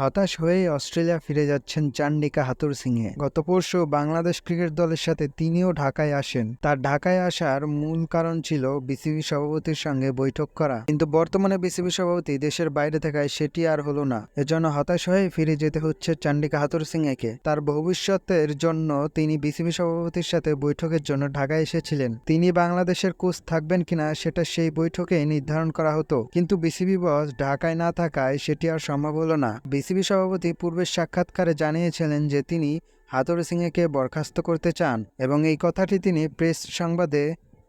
হতাশ হয়ে অস্ট্রেলিয়া ফিরে যাচ্ছেন চান্ডিকা হাতুর সিংহে। গত পরশু বাংলাদেশ ক্রিকেট দলের সাথে তিনিও ঢাকায় আসেন। তার ঢাকায় আসার মূল কারণ ছিল বিসিবি সভাপতির সঙ্গে বৈঠক করা। কিন্তু বর্তমানে বিসিবি সভাপতি দেশের বাইরে থাকায় সেটি আর হলো না। এজন্য হতাশ হয়ে ফিরে যেতে হচ্ছে চান্ডিকা হাতুর সিংহেকে। তার ভবিষ্যতের জন্য তিনি বিসিবি সভাপতির সাথে বৈঠকের জন্য ঢাকায় এসেছিলেন। তিনি বাংলাদেশের কোচ থাকবেন কিনা সেটা সেই বৈঠকে নির্ধারণ করা হতো। কিন্তু বিসিবি বস ঢাকায় না থাকায় সেটি আর সম্ভব হলো না। বিসিবি সভাপতি পূর্বের সাক্ষাৎকারে জানিয়েছিলেন যে তিনি হাতুর সিংহকে বরখাস্ত করতে চান এবং এই কথাটি তিনি প্রেস সংবাদে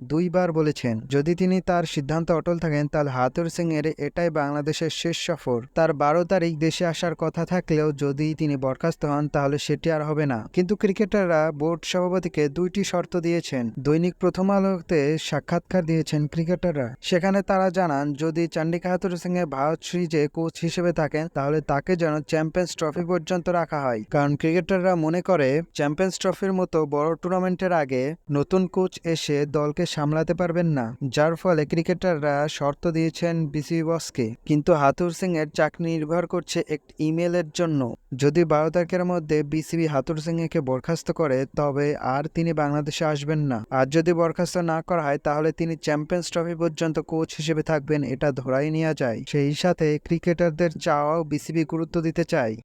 দুইবার বলেছেন, যদি তিনি তার সিদ্ধান্ত অটল থাকেন, তাহলে হাতুর সিং এর এটাই বাংলাদেশের শেষ সফর। তার বারো তারিখ দেশে আসার কথা থাকলেও যদি তিনি বরখাস্ত হন, তাহলে সেটি আর হবে না। কিন্তু ক্রিকেটাররা বোর্ড সভাপতিকে দুইটি শর্ত দিয়েছেন। দৈনিক প্রথম আলোতে সাক্ষাৎকার দিয়েছেন ক্রিকেটাররা। সেখানে তারা জানান, যদি চান্ডিকা হাতুর সিং এর ভারত সিরিজে কোচ হিসেবে থাকেন, তাহলে তাকে যেন চ্যাম্পিয়ন্স ট্রফি পর্যন্ত রাখা হয়। কারণ ক্রিকেটাররা মনে করে, চ্যাম্পিয়ন্স ট্রফির মতো বড় টুর্নামেন্টের আগে নতুন কোচ এসে দলকে সামলাতে পারবেন না। যার ফলে ক্রিকেটাররা শর্ত দিয়েছেন বিসিবি বসকে। কিন্তু হাতুর সিং এর চাকরি নির্ভর করছে একটি ইমেলের জন্য। যদি বারো তারিখের মধ্যে বিসিবি হাতুর সিং একে বরখাস্ত করে, তবে আর তিনি বাংলাদেশে আসবেন না। আর যদি বরখাস্ত না করা হয়, তাহলে তিনি চ্যাম্পিয়ন্স ট্রফি পর্যন্ত কোচ হিসেবে থাকবেন, এটা ধরাই নেওয়া যায়। সেই সাথে ক্রিকেটারদের চাওয়াও বিসিবি গুরুত্ব দিতে চায়।